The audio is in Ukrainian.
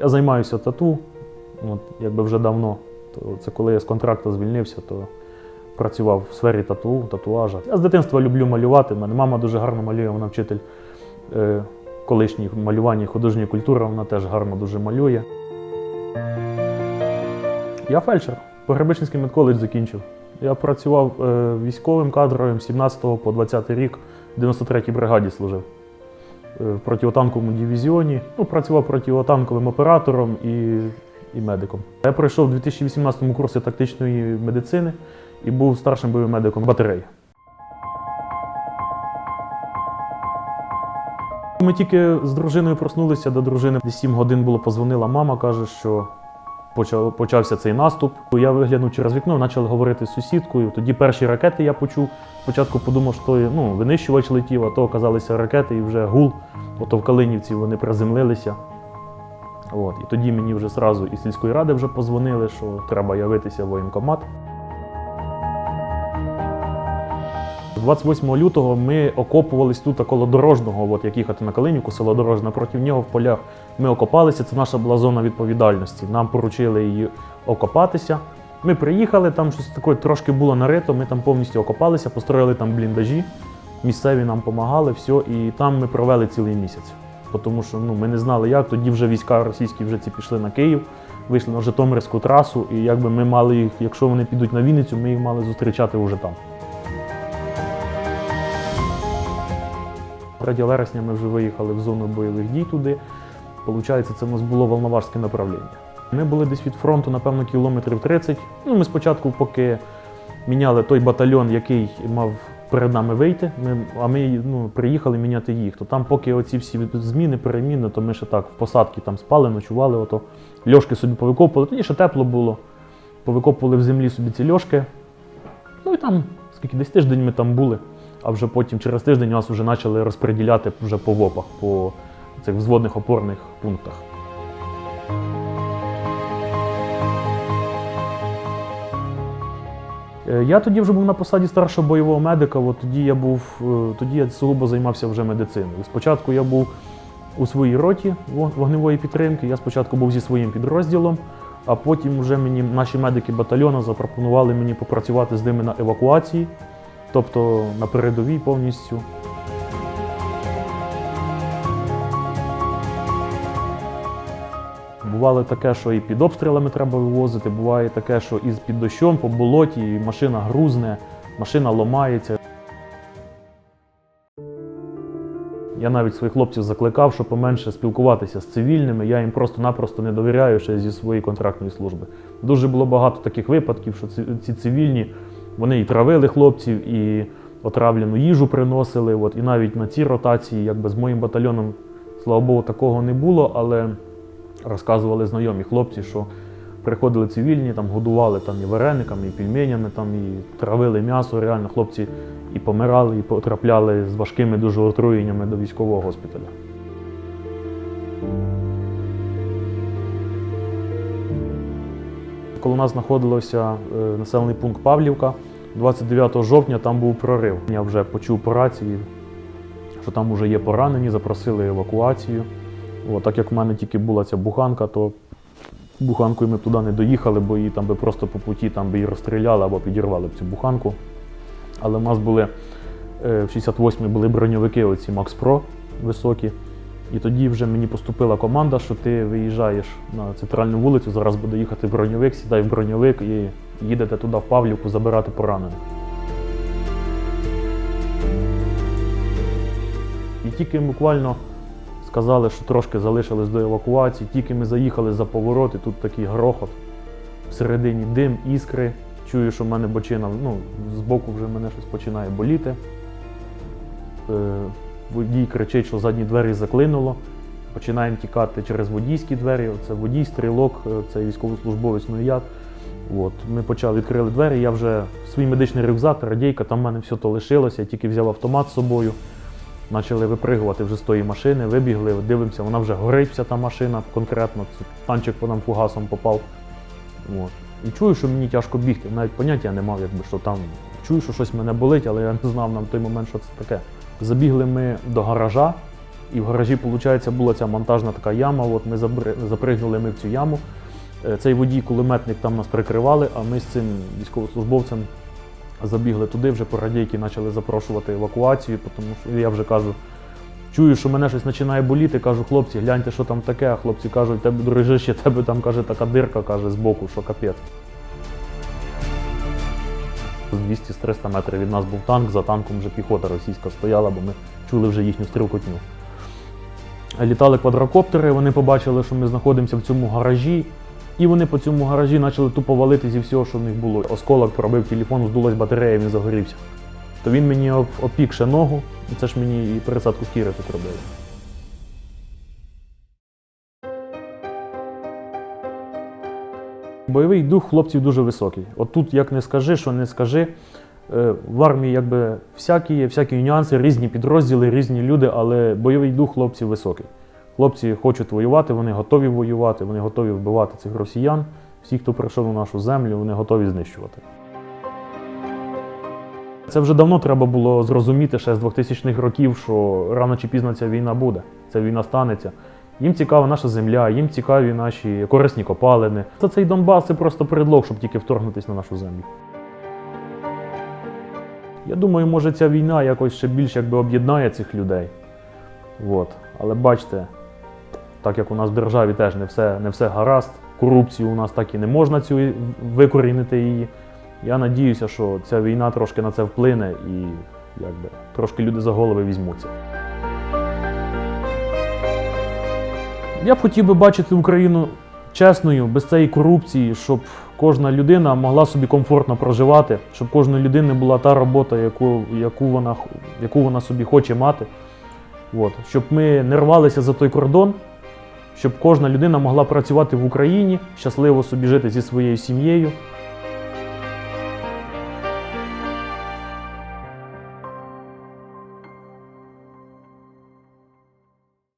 Я займаюся тату, от, якби вже давно. То це коли я з контракту звільнився, то працював в сфері тату, татуажа. Я з дитинства люблю малювати. Мене мама дуже гарно малює, вона вчитель е, колишній малювання художньої культури, вона теж гарно дуже малює. Я фельдшер. Погребичницький медколедж закінчив. Я працював е, військовим кадровим з 17 по 20 рік в 93-й бригаді служив. Е, в противотанковому дивізіоні. Ну, працював противотанковим оператором і, і медиком. Я пройшов у 2018 курсі тактичної медицини і був старшим бойовим медиком батареї. Ми тільки з дружиною проснулися до дружини. Десь 7 годин було позвонила мама, каже, що почав, почався цей наступ. Я виглянув через вікно, почали говорити з сусідкою. Тоді перші ракети я почув. Спочатку подумав, що ну, винищувач летів, а то оказалися ракети і вже гул. Ото в Калинівці вони приземлилися. От. І тоді мені вже сразу із сільської ради вже позвонили, що треба явитися в воєнкомат. 28 лютого ми окопувались тут коло дорожного, от як їхати на Калинівку, село Дорожне, проти нього в полях. Ми окопалися, це наша була зона відповідальності. Нам поручили її окопатися. Ми приїхали, там щось таке трошки було нарито, ми там повністю окопалися, построїли там бліндажі, місцеві нам допомагали, все, і там ми провели цілий місяць. Тому що ну, ми не знали як, тоді вже війська російські вже ці пішли на Київ, вийшли на Житомирську трасу, і якби ми мали їх, якщо вони підуть на Вінницю, ми їх мали зустрічати вже там. 3 вересня ми вже виїхали в зону бойових дій туди. Получається, це у нас було Волноварське направлення. Ми були десь від фронту, напевно, кілометрів 30. Ну, ми спочатку, поки міняли той батальйон, який мав перед нами вийти, ми, а ми ну, приїхали міняти їх. То там, поки оці всі зміни, переміни, то ми ще так в посадці там спали, ночували, ото льошки собі повикопували. Тоді ще тепло було. Повикопували в землі собі ці льошки. Ну і там, скільки десь тиждень ми там були, а вже потім через тиждень нас вже почали розподіляти вже по ВОПах, по цих взводних опорних пунктах. Е, Я тоді вже був на посаді старшого бойового медика. От тоді я був, е, тоді я сугубо займався вже медициною. Спочатку я був у своїй роті вогневої підтримки. Я спочатку був зі своїм підрозділом, а потім вже мені наші медики батальйону запропонували мені попрацювати з ними на евакуації, тобто на передовій повністю. Бувало таке, що і під обстрілами треба вивозити, буває таке, що і під дощом по болоті і машина грузне, машина ломається. Я навіть своїх хлопців закликав, щоб поменше спілкуватися з цивільними. Я їм просто-напросто не довіряю ще зі своєї контрактної служби. Дуже було багато таких випадків, що ці, цивільні вони і травили хлопців, і отравлену їжу приносили. От, і навіть на цій ротації, якби з моїм батальйоном, слава Богу, такого не було, але розказували знайомі хлопці, що приходили цивільні, там годували там і варениками, і пельменями, там, і травили м'ясо. Реально хлопці і помирали, і потрапляли з важкими дуже отруєннями до військового госпіталя. Коли у нас знаходилося е, населений пункт Павлівка, 29 жовтня там був прорив. Я вже почув по рації, що там вже є поранені, запросили евакуацію. От, так як в мене тільки була ця буханка, то буханкою ми б туди не доїхали, бо її там би просто по путі там би її розстріляли або підірвали б цю буханку. Але в нас були е, в 68-й були броньовики, оці Макс Про високі. І тоді вже мені поступила команда, що ти виїжджаєш на центральну вулицю, зараз буде їхати броньовик, сідай в броньовик і їдете туди в Павлівку забирати поранених. І тільки буквально сказали, що трошки залишилось до евакуації, тільки ми заїхали за поворот, і тут такий грохот. Всередині дим, іскри. Чую, що в мене бочина, ну, збоку вже мене щось починає боліти. Водій кричить, що задні двері заклинуло. Починаємо тікати через водійські двері. Це водій, стрілок, е, це військовослужбовець, ну і я. От. Ми почали відкрили двері. Я вже свій медичний рюкзак, радійка, там в мене все то лишилося, я тільки взяв автомат з собою. Почали випригувати вже з тої машини, вибігли, дивимося, вона вже горить вся та машина конкретно. Танчик по нам фугасом попав. От. І чую, що мені тяжко бігти. Навіть поняття не мав, якби що там. Чую, що щось мене болить, але я не знав на той момент, що це таке. Забігли ми до гаража, і в гаражі, виходить, була ця монтажна така яма. От ми запригнули ми в цю яму. Е, Цей водій, кулеметник там нас прикривали, а ми з цим військовослужбовцем забігли туди, вже по радійки почали запрошувати евакуацію, тому що я вже кажу, чую, що мене щось починає боліти, кажу, хлопці, гляньте, що там таке, а хлопці кажуть, тебе дружище, тебе там каже, така дирка каже, збоку, що капець. З 200-300 метрів від нас був танк, за танком вже піхота російська стояла, бо ми чули вже їхню стрілкотню. Літали квадрокоптери, вони побачили, що ми знаходимося в цьому гаражі, і вони по цьому гаражі почали тупо валити зі всього, що в них було. Осколок пробив телефон, здулась батарея, він загорівся. То він мені об- опік ще ногу, і це ж мені і пересадку шкіри тут робили. Бойовий дух хлопців дуже високий. От тут як не скажи, що не скажи. е, В армії якби всякі всякі нюанси, різні підрозділи, різні люди, але бойовий дух хлопців високий. Хлопці хочуть воювати, вони готові воювати, вони готові вбивати цих росіян. Всі, хто прийшов на нашу землю, вони готові знищувати. Це вже давно треба було зрозуміти ще з 2000-х років, що рано чи пізно ця війна буде, ця війна станеться. Їм цікава наша земля, їм цікаві наші корисні копалини. Та цей Донбас це просто предлог, щоб тільки вторгнутися на нашу землю. Я думаю, може ця війна якось ще більше якби об'єднає цих людей. От. Але бачите, так як у нас в державі теж не все, не все гаразд, корупцію у нас так і не можна цю викорінити її. Я надіюся, що ця війна трошки на це вплине і якби, трошки люди за голови візьмуться. Я б хотів би бачити Україну чесною, без цієї корупції, щоб кожна людина могла собі комфортно проживати, щоб кожної людини була та робота, яку, яку, вона, яку вона собі хоче мати. От. Щоб ми не рвалися за той кордон, щоб кожна людина могла працювати в Україні, щасливо собі жити зі своєю сім'єю,